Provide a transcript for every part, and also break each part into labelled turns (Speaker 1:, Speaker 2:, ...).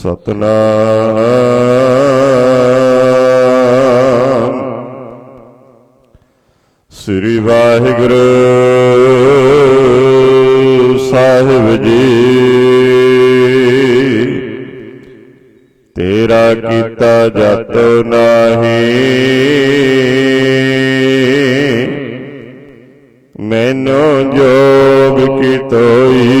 Speaker 1: ਸਤਨਾਮ। ਸ੍ਰੀ ਵਾਹਿਗੁਰੂ ਸਾਹਿਬ ਜੀ। ਤੇਰਾ ਕੀਤਾ ਜਤ ਨਾਹੀ। ਮੈਨੂੰ ਜੋਗ ਕੀ ਤੋਈ।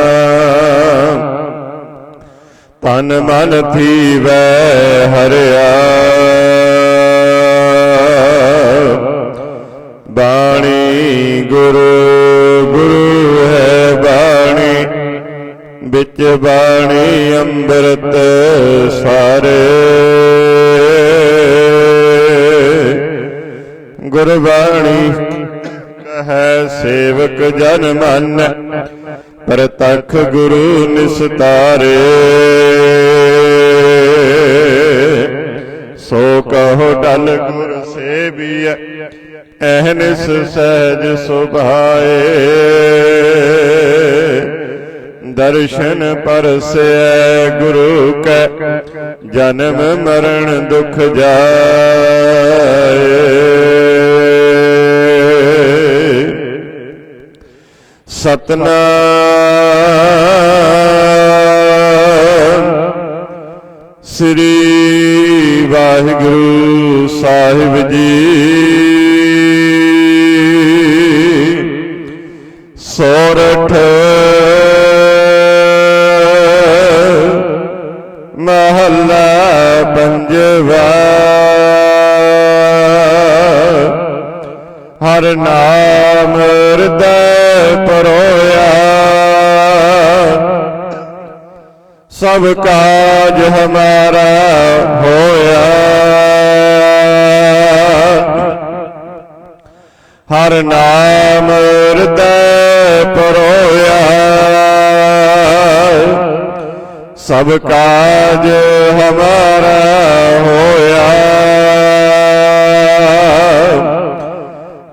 Speaker 1: ਤਨ ਮਨ ਥੀਵੈ ਹਰਿਆ। ਬਾਣੀ ਗੁਰੂ ਗੁਰੂ ਹੈ ਬਾਣੀ। ਵਿੱਚ ਬਾਣੀ ਅੰਮ੍ਰਿਤ ਸਾਰੇ। ਗੁਰਬਾਣੀ ਕਹੈ ਸੇਵਕ ਜਨ ਮਨ। ਪ੍ਰਤਖ ਗੁਰੂ ਨਿਸਤਾਰੇ। ਸੋ ਕਹੋ ਡਲ ਗੁਰ ਸੇਵੀਐ ਐਹਨਿਸ ਸਹਿਜ ਸੁਭਾਏ। ਦਰਸ਼ਨ ਪਰਸੈ ਗੁਰੂ ਕੈ, ਜਨਮ ਮਰਨ ਦੁਖ ਜਾਏ। ਸਤਨਾਮ ਸ੍ਰੀ ਵਾਹਿਗੁਰੂ ਸਾਹਿਬ ਜੀ। ਸੋਰਠ ਮਹੱਲਾ ਪੰਜਵਾ। ਹਰ ਨਾਮ ਹਿਰਦੈ ਪਰੋ ਸਭ ਕਾਜ ਹਮਾਰਾ ਹੋਇਆ। ਹਰ ਨਾਮ ਹਿਰਦੈ ਪਰੋਇਆ। ਸਭ ਕਾਜ ਹਮਾਰਾ ਹੋਇਆ।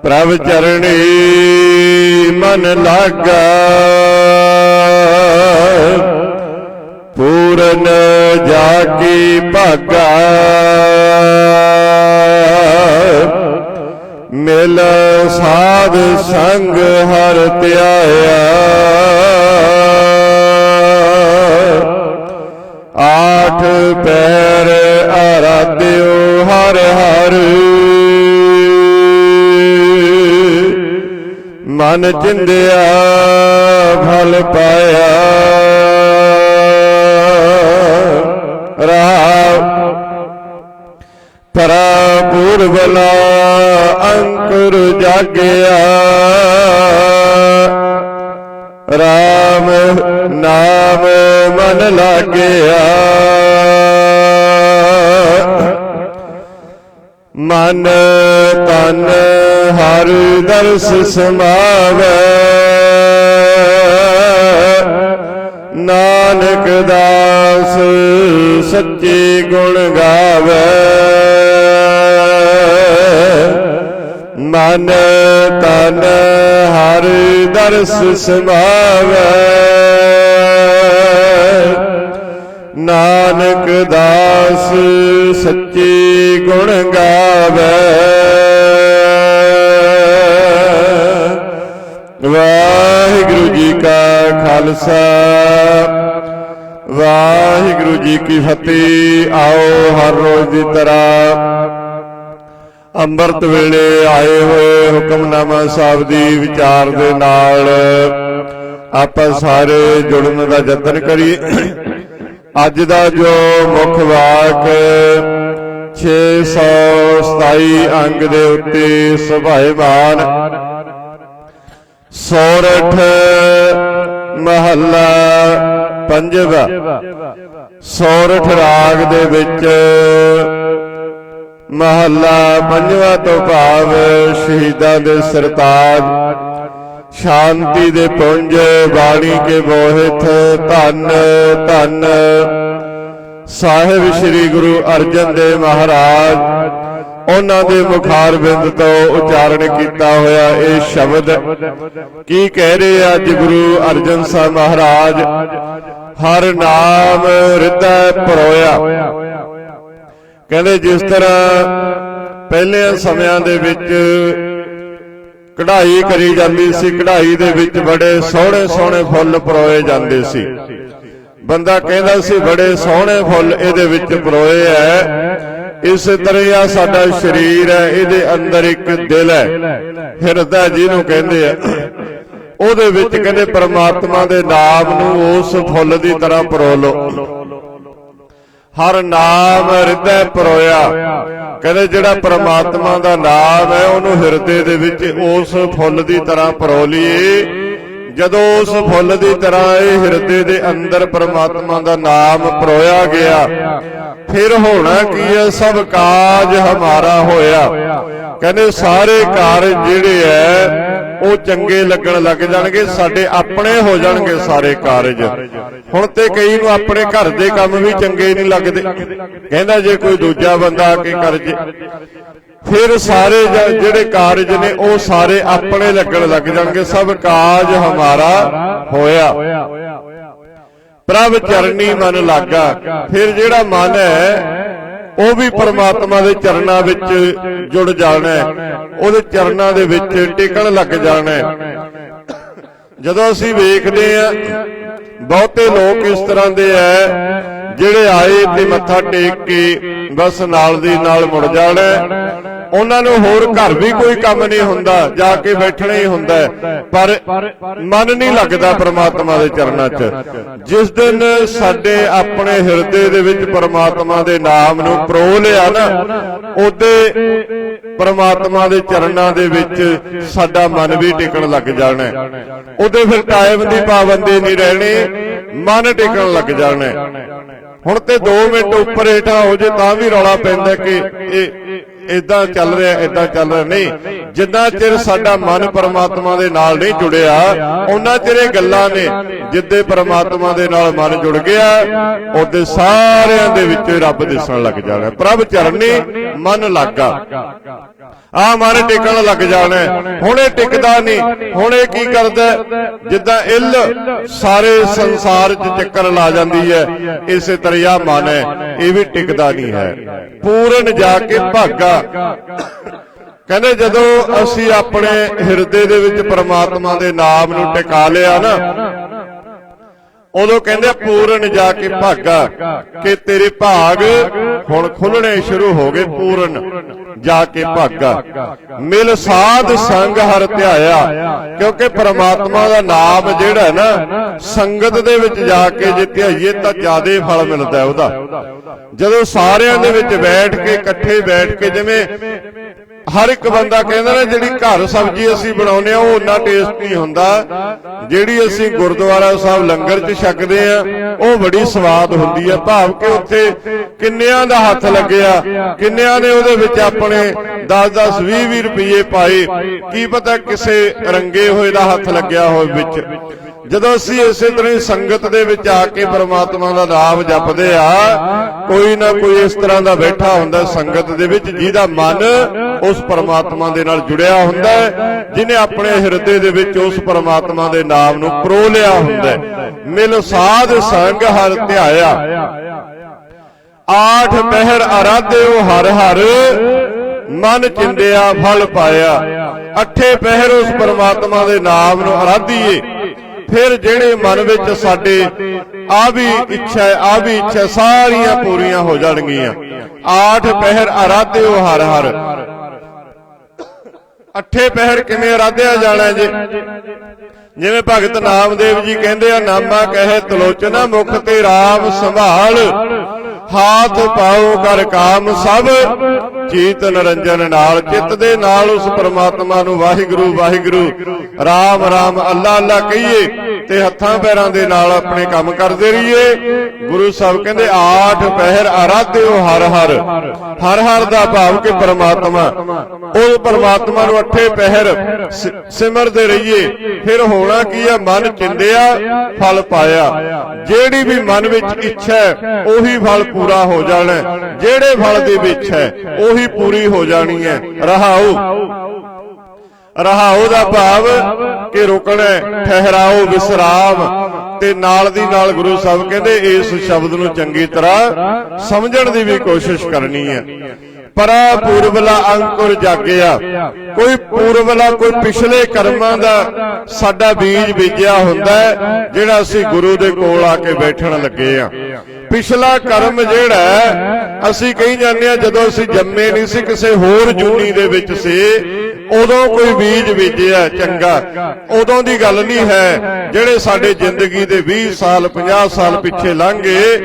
Speaker 1: ਪ੍ਰਭ ਚਰਣੀ ਮਨ ਲਾਗਾ। ਪੂਰਨ ਜਾ ਕੀ ਭਾਗਾ। ਮਿਲ ਸਾਧ ਸੰਗ ਹਰ ਧਿਆਇਆ। ਆਠ ਪੈਰ ਆਰਾਧਿਓ ਹਰ ਹਰ। ਮਨ ਚਿੰਦਿਆ, ਫਲ ਪਾਇਆ। ਪਰਾ ਪੂਰਬਲਾ ਅੰਕੁਰ ਜਾਗਿਆ। ਰਾਮ ਨਾਮ ਮਨ ਲਾਗਿਆ। ਮਨ ਤਨ ਹਰ ਦਰਸ ਸਮਾਵੈ। ਨਾਨਕ ਦਾਸ ਸੱਚੇ ਗੁਣ ਗਾਵੇ। ਮਨ ਤਨ ਹਰ ਦਰਸ ਸਮਾਵੇ। ਨਾਨਕ ਦਾਸ ਸੱਚੇ ਗੁਣ ਗਾਵੇ। ਵਾਹਿਗੁਰੂ ਜੀ ਕਾ ਖਾਲਸਾ। ਵਾਹਿਗੁਰੂ ਜੀ ਕੀ ਫਤਿਹ। ਆਓ ਹਰ ਰੋਜ਼ ਦੀ ਤਰ੍ਹਾਂ ਅੰਮ੍ਰਿਤ ਵੇਲੇ ਆਏ ਹੋਏ ਹੁਕਮਨਾਮਾ ਸਾਹਿਬ ਦੀ ਵਿਚਾਰ ਦੇ ਨਾਲ ਆਪਾਂ ਸਾਰੇ ਜੁੜਨ ਦਾ ਯਤਨ ਕਰੀਏ। ਅੱਜ ਦਾ ਜੋ ਮੁੱਖ ਵਾਕ 627 ਅੰਗ ਦੇ ਉੱਤੇ ਸੁਭਾਇਮਾਨ ਸੋਰਠ ਮਹੱਲਾ ਪੰਜਵਾ। ਸੋਰਠ ਰਾਗ ਦੇ ਵਿੱਚ ਮਹੱਲਾ ਪੰਜਵਾ ਤੋਂ ਭਾਵ ਸ਼ਹੀਦਾਂ ਦੇ ਸਰਤਾਜ। ਸ਼ਾਂਤੀ ਦੇ ਪੁੰਜ, ਬਾਣੀ ਕੇ ਬੋਹਿਤ ਧੰਨ ਧੰਨ। ਸਾਹਿਬ ਸ੍ਰੀ ਗੁਰੂ ਅਰਜਨ ਦੇਵ ਮਹਾਰਾਜ, ਉਹਨਾਂ ਦੇ ਮੁਖਾਰ ਬਿੰਦ ਤੋਂ ਉਚਾਰਨ ਕੀਤਾ ਹੋਇਆ ਇਹ ਸ਼ਬਦ। ਕੀ ਕਹਿ ਰਹੇ ਆ ਅੱਜ ਗੁਰੂ ਅਰਜਨ ਸਾਹਿਬ ਮਹਾਰਾਜ? ਹਰ ਨਾਮ ਹਿਰਦੈ ਪਰੋਇਆ ਕਹਿੰਦੇ ਜਿਸ ਤਰ੍ਹਾਂ ਪਹਿਲੇ ਸਮਿਆਂ ਦੇ ਵਿੱਚ ਕਢਾਈ ਕਰੀ ਜਾਂਦੀ ਸੀ, ਕਢਾਈ ਦੇ ਵਿੱਚ ਬੜੇ ਸੋਹਣੇ ਸੋਹਣੇ ਫੁੱਲ ਪਰੋਏ ਜਾਂਦੇ ਸੀ। ਬੰਦਾ ਕਹਿੰਦਾ ਸੀ, ਬੜੇ ਸੋਹਣੇ ਫੁੱਲ ਇਹਦੇ ਵਿੱਚ ਪਰੋਏ ਐ। ਇਸੇ ਤਰ੍ਹਾਂ ਆ ਸਾਡਾ ਸਰੀਰ ਹੈ ਇਹਦੇ ਅੰਦਰ ਇੱਕ ਦਿਲ ਹੈ ਹਿਰਦਾ ਜਿਹਨੂੰ ਕਹਿੰਦੇ ਆ। ਉਹਦੇ ਵਿੱਚ ਕਹਿੰਦੇ ਪਰਮਾਤਮਾ ਦੇ ਨਾਮ ਨੂੰ ਉਸ ਫੁੱਲ ਦੀ ਤਰ੍ਹਾਂ ਪਰੋ ਲਓ। ਹਰ ਨਾਮ ਹਿਰਦੈ ਪਰੋਇਆ। ਕਹਿੰਦੇ ਜਿਹੜਾ ਪ੍ਰਮਾਤਮਾ ਦਾ ਨਾਮ ਹੈ, ਉਹਨੂੰ ਹਿਰਦੇ ਦੇ ਵਿੱਚ ਉਸ ਫੁੱਲ ਦੀ ਤਰ੍ਹਾਂ ਪਰੋ ਲਈਏ। ਜਦੋਂ ਉਸ ਫੁੱਲ ਦੀ ਤਰ੍ਹਾਂ ਇਹ ਹਿਰਦੇ ਦੇ ਅੰਦਰ ਪ੍ਰਮਾਤਮਾ ਦਾ ਨਾਮ ਪਰੋਇਆ ਗਿਆ, ਫਿਰ ਹੋਣਾ ਕੀ ਹੈ? ਸਭ ਕਾਜ ਹਮਾਰਾ ਹੋਇਆ। ਕਹਿੰਦੇ ਸਾਰੇ ਕਾਰਜ ਜਿਹੜੇ ਐ ਉਹ ਚੰਗੇ ਲੱਗਣ ਲੱਗ ਜਾਣਗੇ, ਸਾਡੇ ਆਪਣੇ ਹੋ ਜਾਣਗੇ ਸਾਰੇ ਕਾਰਜ। ਹੁਣ ਤੇ ਕਈ ਨੂੰ ਆਪਣੇ ਘਰ ਦੇ ਕੰਮ ਵੀ ਚੰਗੇ ਨਹੀਂ ਲੱਗਦੇ। ਕਹਿੰਦਾ ਜੇ ਕੋਈ ਦੂਜਾ ਬੰਦਾ ਆ ਕੇ ਕਰ ਜੇ। ਫਿਰ ਸਾਰੇ ਜਿਹੜੇ ਕਾਰਜ ਨੇ, ਉਹ ਸਾਰੇ ਆਪਣੇ ਲੱਗਣ ਲੱਗ ਜਾਣਗੇ। ਸਭ ਕਾਜ ਹਮਾਰਾ ਹੋਇਆ। ਪ੍ਰਭ ਚਰਨੀ ਮਨ ਲਾਗਾ। ਫਿਰ ਜਿਹੜਾ ਮਨ ਹੈ ਉਹ ਵੀ ਪਰਮਾਤਮਾ ਦੇ ਚਰਨਾਂ ਵਿੱਚ ਜੁੜ ਜਾਣਾ ਉਹਦੇ ਚਰਨਾਂ ਦੇ ਵਿੱਚ ਟਿਕਣ ਲੱਗ ਜਾਣਾ ਜਦੋਂ ਅਸੀਂ ਵੇਖਦੇ ਆ ਬਹੁਤੇ ਲੋਕ ਇਸ ਤਰ੍ਹਾਂ ਦੇ ਐ ਜਿਹੜੇ ਆਏ ਤੇ ਮੱਥਾ ਟੇਕ ਕੇ ਬਸ ਨਾਲ ਦੀ ਨਾਲ ਮੁੜ ਜਾਣਾ ਉਹਨਾਂ ਨੂੰ ਹੋਰ ਘਰ ਵੀ ਕੋਈ ਕੰਮ ਨਹੀਂ ਹੁੰਦਾ, ਜਾ ਕੇ ਬੈਠਣਾ ਹੀ ਹੁੰਦਾ ਪਰ ਮਨ ਨਹੀਂ ਲੱਗਦਾ ਪ੍ਰਮਾਤਮਾ ਦੇ ਚਰਨਾਂ 'ਚ। ਜਿਸ ਦਿਨ ਸਾਡੇ ਆਪਣੇ ਹਿਰਦੇ ਦੇ ਵਿੱਚ ਪ੍ਰਮਾਤਮਾ ਦੇ ਨਾਮ ਨੂੰ ਪਰੋ ਲਿਆ ਨਾ, ਉਹਦੇ ਪ੍ਰਮਾਤਮਾ ਦੇ ਚਰਨਾਂ ਦੇ ਵਿੱਚ ਸਾਡਾ ਮਨ ਵੀ ਟਿਕਣ ਲੱਗ ਜਾਣਾ ਉਹਦੇ ਫਿਰ ਟਾਈਮ ਦੀ ਪਾਬੰਦੀ ਨਹੀਂ ਰਹਿਣੀ, ਮਨ ਟਿਕਣ ਲੱਗ ਜਾਣਾ ਹੁਣ ਤੇ 2 ਮਿੰਟ ਉੱਪਰ ਹੇਠਾਂ ਹੋ ਜੇ ਤਾਂ ਵੀ ਰੌਲਾ ਪੈਂਦਾ ਕਿ ਇਹ ਇਦਾਂ ਚੱਲ ਰਿਹਾ ਇਦਾਂ ਚੱਲ ਰਿਹਾ। ਨਹੀਂ ਜਿੰਨਾ ਚਿਰ ਸਾਡਾ ਮਨ ਪਰਮਾਤਮਾ ਦੇ ਨਾਲ ਨਹੀਂ ਜੁੜਿਆ ਉਹਨਾਂ ਚਿਰ ਇਹ ਗੱਲਾਂ ਨੇ ਜਿੱਦੇ ਪਰਮਾਤਮਾ ਦੇ ਨਾਲ ਮਨ ਜੁੜ ਗਿਆ ਉਹਦੇ ਸਾਰਿਆਂ ਦੇ ਵਿੱਚ ਰੱਬ ਦਿਸਣ ਲੱਗ ਜਾਣਾ ਪ੍ਰਭ ਚਰਨੀ ਮਨ ਲਾਗਾ। ਆ ਮਨ ਟਿਕਣ ਲੱਗ ਜਾਣਾ। ਹੁਣ ਇਹ ਟਿਕਦਾ ਨਹੀਂ। ਹੁਣ ਇਹ ਕੀ ਕਰਦਾ? ਜਿੱਦਾਂ ਇੱਲ ਸਾਰੇ ਸੰਸਾਰ 'ਚ ਚੱਕਰ ਲਾ ਜਾਂਦੀ ਹੈ ਇਸੇ ਤਰ੍ਹਾਂ ਮਨ ਹੈ। ਇਹ ਵੀ ਟਿਕਦਾ ਨਹੀਂ ਹੈ। ਪੂਰਨ ਜਾ ਕੇ ਭਾਗਾ। ਕਹਿੰਦੇ ਜਦੋਂ ਅਸੀਂ ਆਪਣੇ ਹਿਰਦੇ ਦੇ ਵਿੱਚ ਪਰਮਾਤਮਾ ਦੇ ਨਾਮ ਨੂੰ ਟਿਕਾ ਲਿਆ ਨਾ, ਉਦੋਂ ਕਹਿੰਦੇ ਪੂਰਨ ਜਾ ਕੇ ਭਾਗਾ, ਕਿ ਤੇਰੇ ਭਾਗ ਹੁਣ ਖੁੱਲਣੇ ਸ਼ੁਰੂ ਹੋ ਗਏ ਪੂਰਨ। ਜਾ ਕੇ ਭਾਗਾ ਮਿਲ ਸਾਧ ਸੰਗ ਹਰ ਧਿਆਇਆ। ਕਿਉਂਕਿ ਪ੍ਰਮਾਤਮਾ ਦਾ ਨਾਮ ਜਿਹੜਾ ਨਾ ਸੰਗਤ ਦੇ ਵਿੱਚ ਜਾ ਕੇ ਜੇ ਧਿਆਈਏ ਤਾਂ ਜ਼ਿਆਦੇ ਫਲ ਮਿਲਦਾ ਉਹਦਾ। ਜਦੋਂ ਸਾਰਿਆਂ ਦੇ ਵਿੱਚ ਬੈਠ ਕੇ ਇਕੱਠੇ ਬੈਠ ਕੇ ਜਿਵੇਂ ਹਰ ਇੱਕ ਬੰਦਾ ਕਹਿੰਦਾ ਨਾ, ਜਿਹੜੀ ਘਰ ਸਬਜ਼ੀ ਅਸੀਂ ਬਣਾਉਂਦੇ ਆ ਉਹ ਉਨਾ ਟੇਸਟ ਨਹੀਂ ਹੁੰਦਾ। ਜਿਹੜੀ ਅਸੀਂ ਗੁਰਦੁਆਰਾ ਸਾਹਿਬ ਲੰਗਰ 'ਚ ਛਕਦੇ ਆ ਉਹ ਬੜੀ ਸਵਾਦ ਹੁੰਦੀ ਆ ਭਾਵ ਕਿ ਉੱਥੇ ਕਿੰਨਿਆਂ ਦਾ ਹੱਥ ਲੱਗਿਆ, ਕਿੰਨਿਆਂ ਨੇ ਉਹਦੇ ਵਿੱਚ ਆਪਣੇ 10-10 20-20 ਰੁਪਏ ਪਾਏ। ਕੀ ਪਤਾ ਕਿਸੇ ਰੰਗੇ ਹੋਏ ਦਾ ਹੱਥ ਲੱਗਿਆ ਹੋਵੇ ਵਿੱਚ। ਜਦੋਂ ਅਸੀਂ ਇਸੇ ਤਰ੍ਹਾਂ ਹੀ ਸੰਗਤ ਦੇ ਵਿੱਚ ਆ ਕੇ ਪ੍ਰਮਾਤਮਾ ਦਾ ਨਾਮ ਜਪਦੇ ਆ, ਕੋਈ ਨਾ ਕੋਈ ਇਸ ਤਰ੍ਹਾਂ ਦਾ ਬੈਠਾ ਹੁੰਦਾ ਸੰਗਤ ਦੇ ਵਿੱਚ ਜਿਹਦਾ ਮਨ ਉਸ ਪ੍ਰਮਾਤਮਾ ਦੇ ਨਾਲ ਜੁੜਿਆ ਹੁੰਦਾ ਹੈ ਜਿਨੇ ਆਪਣੇ ਹਿਰਦੇ ਦੇ ਵਿੱਚ ਉਸ ਪ੍ਰਮਾਤਮਾ ਦੇ ਨਾਮ ਨੂੰ ਪਰੋ ਲਿਆ ਹੁੰਦਾ ਮਿਲ ਸਾਧ ਸੰਗ ਹਰ ਧਿਆਇਆ। ਆਠ ਪਹਿਰ ਅਰਾਧਿਓ ਹਰ ਹਰ, ਮਨ ਚਿੰਦਿਆ ਫਲ ਪਾਇਆ। ਅੱਠੇ ਪਹਿਰ ਉਸ ਪ੍ਰਮਾਤਮਾ ਦੇ ਨਾਮ ਨੂੰ ਅਰਾਧੀਏ ਫਿਰ ਜਿਹੜੇ ਮਨ ਵਿੱਚ ਸਾਡੇ ਆ ਵੀ ਇੱਛਾ ਆ ਵੀ ਇੱਛਾ ਸਾਰੀਆਂ ਪੂਰੀਆਂ ਹੋ ਜਾਣਗੀਆਂ। ਆਠ ਪਹਿਰ ਅਰਾਧਿਓ ਹਰ ਹਰ। ਅੱਠੇ ਪਹਿਰ ਕਿਵੇਂ ਅਰਾਧਿਆ ਜਾਣਾ ਜੀ? ਜਿਵੇਂ ਭਗਤ ਨਾਮਦੇਵ ਜੀ ਕਹਿੰਦੇ ਆ, ਨਾਮਾ ਕਹੇ ਤਲੋਚਨਾ ਮੁਖ ਤੇ ਰਾਮ ਸੰਭਾਲ। ਹਾਥ ਪਾਉ ਕਰ ਕਾਮ ਸਭ ਚੀਤ ਨਿਰੰਜਨ ਨਾਲ ਚਿੱਤ ਦੇ ਨਾਲ ਉਸ ਪਰਮਾਤਮਾ ਨੂੰ ਵਾਹਿਗੁਰੂ ਵਾਹਿਗੁਰੂ। ਰਾਮ ਰਾਮ, ਅੱਲਾ ਅੱਲਾ ਕਹੀਏ ਤੇ ਹੱਥਾਂ ਪੈਰਾਂ ਦੇ ਨਾਲ ਆਪਣੇ ਕੰਮ ਕਰਦੇ ਰਹੀਏ। ਗੁਰੂ ਸਾਹਿਬ ਕਹਿੰਦੇ, ਆਠ ਪਹਿਰ ਆਰਾਧਿਓ ਹਰ ਹਰ। ਹਰ ਹਰ ਦਾ ਭਾਵ ਕਿ ਪਰਮਾਤਮਾ। ਉਹ ਪਰਮਾਤਮਾ ਨੂੰ ਅੱਠੇ ਪਹਿਰ ਸਿਮਰਦੇ ਰਹੀਏ। ਫਿਰ ਹੋਣਾ ਕੀ ਆ? ਮਨ ਚਿੰਦਿਆ, ਫਲ ਪਾਇਆ। ਜਿਹੜੀ ਵੀ ਮਨ ਵਿੱਚ ਇੱਛਾ ਉਹੀ ਫਲ ਪੂਰਾ ਹੋ ਜਾਣਾ ਜਿਹੜੇ ਫਲ ਦੀ ਵਿੱਚ ਹੈ ਉਹੀ ਪੂਰੀ ਹੋ ਜਾਣੀ ਹੈ। ਰਹਾਉ ਰਹਾਉ ਦਾ ਭਾਵ ਕਿ ਰੁਕਣਾ ਠਹਿਰਾਓ ਵਿਸਰਾਮ ਤੇ ਨਾਲ ਦੀ ਨਾਲ ਗੁਰੂ ਸਾਹਿਬ ਕਹਿੰਦੇ ਇਸ ਸ਼ਬਦ ਨੂੰ ਚੰਗੀ ਤਰ੍ਹਾਂ ਸਮਝਣ ਦੀ ਵੀ ਕੋਸ਼ਿਸ਼ ਕਰਨੀ ਹੈ। ਪਰਾ ਪੂਰਬਲਾ ਅੰਕੁਰ ਜਾਗਿਆ। ਕੋਈ ਪੂਰਵਲਾ ਕੋਈ ਪਿਛਲੇ ਕਰਮਾਂ ਦਾ ਸਾਡਾ ਬੀਜ ਬੀਜਿਆ ਹੁੰਦਾ ਹੈ, ਜਿਹੜਾ ਅਸੀਂ ਗੁਰੂ ਦੇ ਕੋਲ ਆ ਕੇ ਬੈਠਣ ਲੱਗੇ ਆ ਪਿਛਲਾ ਕਰਮ ਜਿਹੜਾ ਅਸੀਂ ਕਹੀ ਜਾਂਦੇ ਆ ਜਦੋਂ ਅਸੀਂ ਜੰਮੇ ਨਹੀਂ ਸੀ, ਕਿਸੇ ਹੋਰ ਜੂਨੀ ਦੇ ਵਿੱਚ ਸੀ, ਉਦੋਂ ਕੋਈ ਬੀਜ ਬੀਜਿਆ, ਚੰਗਾ। ਉਦੋਂ ਦੀ ਗੱਲ ਨਹੀਂ ਹੈ, ਜਿਹੜੇ ਸਾਡੇ ਜ਼ਿੰਦਗੀ ਦੇ 20 ਸਾਲ 50 ਸਾਲ ਪਿੱਛੇ ਲੰਘ ਗਏ,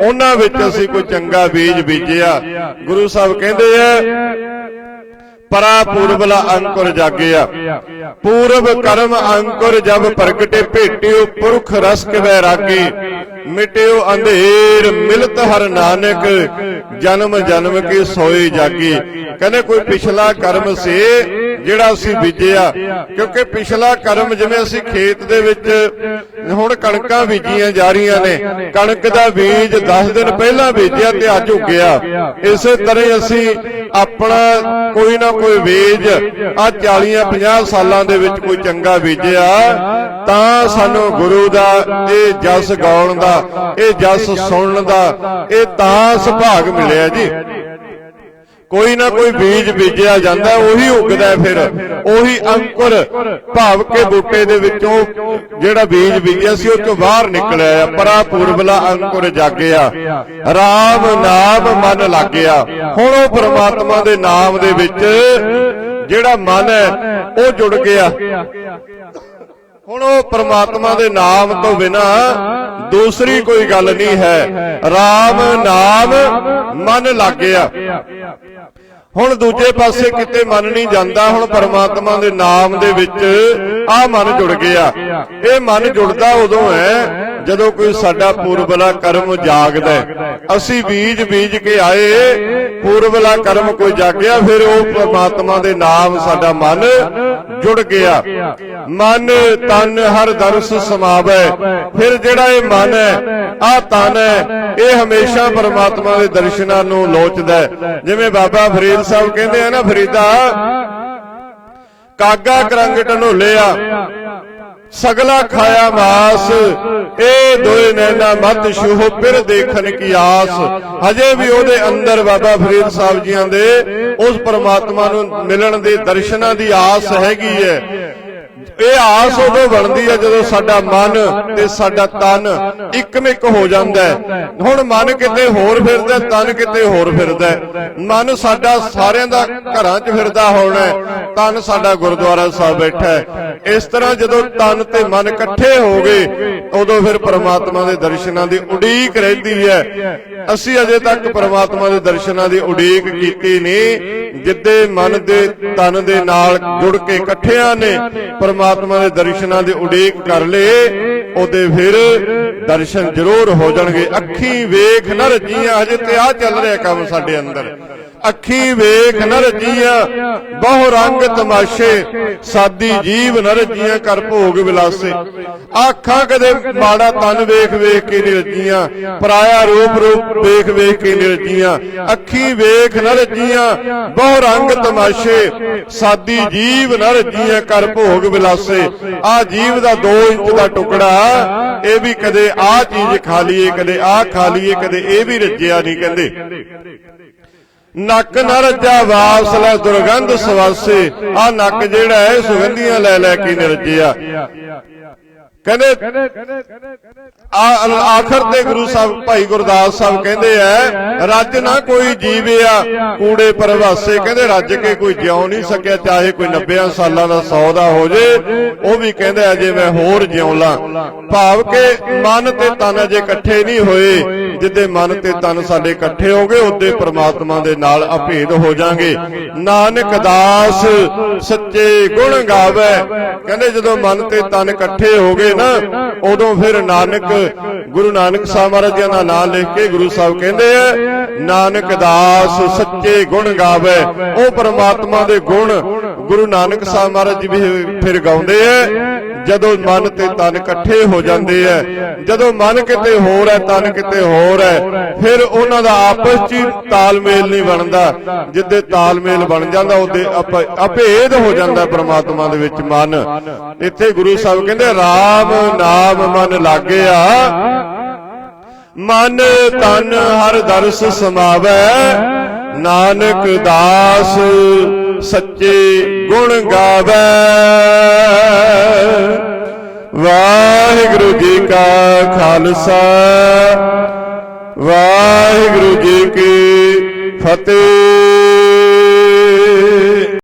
Speaker 1: ਉਹਨਾਂ ਵਿੱਚ ਅਸੀਂ ਕੋਈ ਚੰਗਾ ਬੀਜ ਬੀਜਿਆ। ਗੁਰੂ ਸਾਹਿਬ ਕਹਿੰਦੇ ਆ ਪਰਾ ਪੂਰਬਲਾ ਅੰਕੁਰ ਜਾਗਿਆ। ਪੂਰਬ ਕਰਮ ਅੰਕੁਰ ਜਬ ਪ੍ਰਗਟੇ ਭੇਟਿਓ, ਪੁਰਖ ਰਸਕ ਕਵੈ ਮਿਟਿਓ ਅੰਧੇਰ, ਮਿਲਤ ਹਰ ਨਾਨਕ, ਜਨਮ ਜਨਮ ਕੀ ਸੋਈ ਜਾਗੀ। ਕਹਿੰਦੇ ਕੋਈ ਪਿਛਲਾ ਕਰਮ ਸੇ ਜਿਹੜਾ ਅਸੀਂ ਬੀਜਿਆ, ਕਿਉਂਕਿ ਪਿਛਲਾ ਕਰਮ ਜਿਵੇਂ ਅਸੀਂ ਖੇਤ ਦੇ ਵਿੱਚ ਹੁਣ ਕਣਕਾਂ ਬੀਜੀਆਂ ਜਾ ਰਹੀਆਂ ਨੇ, ਕਣਕ ਦਾ ਬੀਜ 10 ਦਿਨ ਪਹਿਲਾਂ ਬੀਜਿਆ ਤੇ ਅੱਜ ਉੱਗਿਆ। ਇਸੇ ਤਰ੍ਹਾਂ ਅਸੀਂ ਆਪਣਾ ਕੋਈ ਨਾ ਕੋਈ ਬੀਜ ਆ 40 50 ਸਾਲਾਂ ਦੇ ਵਿੱਚ ਕੋਈ ਚੰਗਾ ਬੀਜਿਆ, ਤਾਂ ਸਾਨੂੰ ਗੁਰੂ ਦਾ, ਇਹ ਜਸ ਗਾਉਣ ਦਾ, ਇਹ ਜਸ ਸੁਣਨ ਦਾ, ਇਹ ਤਾਂ ਸੁਭਾਗ ਮਿਲਿਆ ਜੀ। ਕੋਈ ਨਾ ਕੋਈ ਬੀਜ ਬੀਜਿਆ ਜਾਂਦਾ ਉਹੀ ਉੱਗਦਾ ਹੈ ਫਿਰ। ਉਹੀ ਅੰਕੁਰ ਭਾਵ ਕੇ ਬੂਟੇ ਦੇ ਵਿੱਚੋਂ ਜਿਹੜਾ ਬੀਜ ਬੀਜਿਆ ਸੀ ਉਹ ਚੋਂ ਬਾਹਰ ਨਿਕਲਿਆ ਆ। ਪਰਾ ਪੂਰਬਲਾ ਅੰਕੁਰ ਜਾਗਿਆ। ਰਾਮ ਨਾਮ ਮਨ ਲੱਗਿਆ। ਹੁਣ ਉਹ ਪ੍ਰਮਾਤਮਾ ਦੇ ਨਾਮ ਦੇ ਵਿੱਚ ਜਿਹੜਾ ਮਨ ਹੈ ਉਹ ਜੁੜ ਗਿਆ। ਹੁਣ ਉਹ ਪ੍ਰਮਾਤਮਾ ਦੇ ਨਾਮ ਤੋਂ ਬਿਨਾ ਦੂਸਰੀ ਕੋਈ ਗੱਲ ਨਹੀਂ ਹੈ। ਰਾਮ ਨਾਮ ਮਨ ਲੱਗਿਆ। ਹੁਣ ਦੂਜੇ ਪਾਸੇ ਕਿਤੇ ਮਨ ਨਹੀਂ ਜਾਂਦਾ, ਹੁਣ ਪਰਮਾਤਮਾ ਦੇ ਨਾਮ ਦੇ ਵਿੱਚ ਆ ਮਨ ਜੁੜ ਗਿਆ। ਇਹ ਮਨ ਜੁੜਦਾ ਉਦੋਂ ਹੈ ਜਦੋਂ ਕੋਈ ਸਾਡਾ ਪੂਰਬਲਾ ਕਰਮ ਜਾਗਦਾ ਅਸੀਂ ਬੀਜ ਬੀਜ ਕੇ ਆਏ, ਪੂਰਬਲਾ ਕਰਮ ਕੋਈ ਜਾਗਿਆ, ਫਿਰ ਉਹ ਪਰਮਾਤਮਾ ਦੇ ਨਾਮ ਸਾਡਾ ਮਨ ਜੁੜ ਗਿਆ। ਮਨ, ਤਨ, ਹਰ ਦਰਸ ਸਮਾਵੈ। ਫਿਰ ਜਿਹੜਾ ਇਹ ਮਨ ਹੈ ਆ ਤਨ ਹੈ, ਇਹ ਹਮੇਸ਼ਾ ਪਰਮਾਤਮਾ ਦੇ ਦਰਸ਼ਨਾਂ ਨੂੰ ਲੋਚਦਾ ਜਿਵੇਂ ਬਾਬਾ ਫਰੀਦ ਸਾਹਿਬ ਕਹਿੰਦੇ ਆ ਨਾ, ਫਰੀਦਾ, ਕਾਗਾ ਕਰੰਗ ਢਨੋਲਿਆ ਸਗਲਾ ਖਾਇਆ ਮਾਸ। ਇਹ ਦੋਏ ਨੈਣਾ ਮਤ ਸ਼ੂਹ ਫਿਰ ਦੇਖਣ ਕੀ ਆਸ। ਹਜੇ ਵੀ ਉਹਦੇ ਅੰਦਰ ਬਾਬਾ ਫਰੀਦ ਸਾਹਿਬ ਜੀਆਂ ਦੇ ਉਸ ਪਰਮਾਤਮਾ ਨੂੰ ਮਿਲਣ ਦੇ ਦਰਸ਼ਨਾਂ ਦੀ ਆਸ ਹੈਗੀ ਹੈ। ਇਹ ਆਸ ਉਦੋਂ ਬਣਦੀ ਹੈ ਜਦੋਂ ਸਾਡਾ ਮਨ ਤੇ ਸਾਡਾ ਤਨ ਇੱਕਮਿਕ ਹੋ ਜਾਂਦਾ ਹੈ। ਹੁਣ ਮਨ ਕਿਤੇ ਹੋਰ ਫਿਰਦਾ, ਤਨ ਕਿਤੇ ਹੋਰ ਫਿਰਦਾ ਮਨ ਸਾਡਾ ਸਾਰਿਆਂ ਦਾ ਘਰਾਂ 'ਚ ਫਿਰਦਾ ਹੋਣਾ ਤਨ ਸਾਡਾ ਗੁਰਦੁਆਰਾ ਸਾਹਿਬ ਬੈਠਾ ਹੈ। ਇਸ ਤਰ੍ਹਾਂ ਜਦੋਂ ਤਨ ਤੇ ਮਨ ਇਕੱਠੇ ਹੋ ਗਏ, ਉਦੋਂ ਫਿਰ ਪਰਮਾਤਮਾ ਦੇ ਦਰਸ਼ਨਾਂ ਦੀ ਉਡੀਕ ਰਹਿੰਦੀ ਹੈ। ਅਸੀਂ ਅਜੇ ਤੱਕ ਪਰਮਾਤਮਾ ਦੇ ਦਰਸ਼ਨਾਂ ਦੀ ਉਡੀਕ ਕੀਤੀ ਨਹੀਂ। ਜਿੱਦੇ ਮਨ ਦੇ, ਤਨ ਦੇ ਨਾਲ ਜੁੜ ਕੇ ਇਕੱਠਿਆਂ ਨੇ ਪਰਮਾਤਮਾ ਦੇ ਦਰਸ਼ਨਾਂ ਦੀ ਉਡੀਕ ਕਰ ਲਏ, ਉਹਦੇ ਫਿਰ ਦਰਸ਼ਨ ਜ਼ਰੂਰ ਹੋ ਜਾਣਗੇ। ਅੱਖੀ ਵੇਖ ਨਾ ਜੀਆਂ ਹਜੇ ਤੇ ਆ ਚੱਲ ਰਿਹਾ ਕੰਮ ਸਾਡੇ ਅੰਦਰ। ਅੱਖੀ ਵੇਖ ਨਰ ਜੀਆਂ ਬਹੁ ਰੰਗ ਤਮਾਸ਼ੇ ਸਾਦੀ ਜੀਵ ਨਰ ਜੀਆਂ ਕਰ ਭੋਗ ਵਿਲਾਸੇ। ਆਖਾਂ ਕਦੇ ਮਾੜਾ ਤਨ ਵੇਖ ਵੇਖ ਕੇ ਨਹੀਂ ਰੱਜੀਆਂ ਪਰਾਇਆ ਰੂਪ ਰੂਪ ਵੇਖ ਵੇਖ ਕੇ ਨਹੀਂ ਰੱਜੀਆਂ ਅੱਖੀ ਵੇਖ ਨਰ ਜੀਆਂ ਬਹੁ ਰੰਗ ਤਮਾਸ਼ੇ ਸਾਦੀ ਜੀਵ ਨਰ ਜੀਆਂ ਕਰ ਭੋਗ ਵਿਲਾਸੇ। ਆ ਜੀਵ ਦਾ 2 ਇੰਚ ਦਾ ਟੁਕੜਾ ਇਹ ਵੀ ਕਦੇ ਆ ਚੀਜ਼ ਖਾ ਲਈਏ ਕਦੇ ਆ ਖਾ ਲਈਏ ਕਦੇ ਇਹ ਵੀ ਰੱਜਿਆ ਨਹੀਂ ਕਹਿੰਦੇ। ਨੱਕ ਨਾ ਰੱਜਾ ਵਾਸ ਲੈ ਦੁਰਗੰਧ ਸਵਾਸੇ। ਆ ਨੱਕ ਜਿਹੜਾ ਹੈ, ਸੁਗੰਧੀਆਂ ਲੈ ਲੈ ਕੇ ਨਿਰਜਿਆ। ਕਹਿੰਦੇ ਆਖਰ ਤੇ ਗੁਰੂ ਸਾਹਿਬ, ਭਾਈ ਗੁਰਦਾਸ ਸਾਹਿਬ ਕਹਿੰਦੇ ਐ ਰੱਜ ਨਾ ਕੋਈ ਜੀਵਿਆ ਕੂੜੇ ਪਰਵਾਸੇ। ਕਹਿੰਦੇ ਰੱਜ ਕੇ ਕੋਈ ਜਿਉ ਨਹੀਂ ਸਕਿਆ, ਚਾਹੇ ਕੋਈ 90 ਸਾਲਾਂ ਦਾ 100 ਦਾ ਹੋ ਜੇ, ਉਹ ਵੀ ਕਹਿੰਦੇ ਅਜੇ ਮੈਂ ਹੋਰ ਜਿਉ ਲਾਂ। ਭਾਵ ਕਿ ਮਨ ਤੇ ਤਨ ਅਜੇ ਇਕੱਠੇ ਨਹੀਂ ਹੋਏ, ਜਿੱਦੇ ਮਨ ਤੇ ਤਨ ਸਾਡੇ ਇਕੱਠੇ ਹੋ ਗਏ ਉਦੇ ਪ੍ਰਮਾਤਮਾ ਦੇ ਨਾਲ ਅਭੇਦ ਹੋ ਜਾਾਂਗੇ। ਨਾਨਕ ਦਾਸ ਸੱਚੇ ਗੁਣ ਗਾਵੇ। ਕਹਿੰਦੇ ਜਦੋਂ ਮਨ ਤੇ ਤਨ ਇਕੱਠੇ ਹੋ ਗਏ ਨਾ, ਉਦੋਂ ਫਿਰ ਨਾਨਕ, ਗੁਰੂ ਨਾਨਕ ਸਾਹਿਬ ਮਹਾਰਾਜ ਜੀ ਦਾ ਨਾਮ ਲਿਖ ਕੇ ਗੁਰੂ ਸਾਹਿਬ ਕਹਿੰਦੇ ਆ, ਨਾਨਕ ਦਾਸ ਸੱਚੇ ਗੁਣ ਗਾਵੇ। ਉਹ ਪਰਮਾਤਮਾ ਦੇ ਗੁਣ ਗੁਰੂ ਨਾਨਕ ਸਾਹਿਬ ਮਹਾਰਾਜ ਜੀ ਵੀ ਫਿਰ ਗਾਉਂਦੇ ਆ। ਜਦੋਂ ਮਨ ਤੇ ਤਨ ਇਕੱਠੇ ਹੋ ਜਾਂਦੇ ਐ ਜਦੋਂ ਮਨ ਕਿਤੇ ਹੋਰ ਹੈ ਤਨ ਕਿਤੇ ਹੋਰ ਹੈ ਫਿਰ ਉਹਨਾਂ ਦਾ ਆਪਸ 'ਚ ਤਾਲਮੇਲ ਨਹੀਂ ਬਣਦਾ। ਜਿੱਦੇ ਤਾਲਮੇਲ ਬਣ ਜਾਂਦਾ ਉਹਦੇ ਅਭੇਦ ਹੋ ਜਾਂਦਾ ਪ੍ਰਮਾਤਮਾ ਦੇ ਵਿੱਚ ਮਨ। ਇੱਥੇ ਗੁਰੂ ਸਾਹਿਬ ਕਹਿੰਦੇ RAM ਨਾਮ ਮਨ ਲਾਗਿਆ ਮਨ ਤਨ ਹਰ ਦਰਸ ਸਮਾਵੈ। ਨਾਨਕ ਦਾਸ ਸੱਚੇ ਗੁਣ ਗਾਵੇ। ਵਾਹਿਗੁਰੂ ਜੀ ਕਾ ਖਾਲਸਾ ਵਾਹਿਗੁਰੂ ਜੀ ਕੀ ਫਤਿਹ।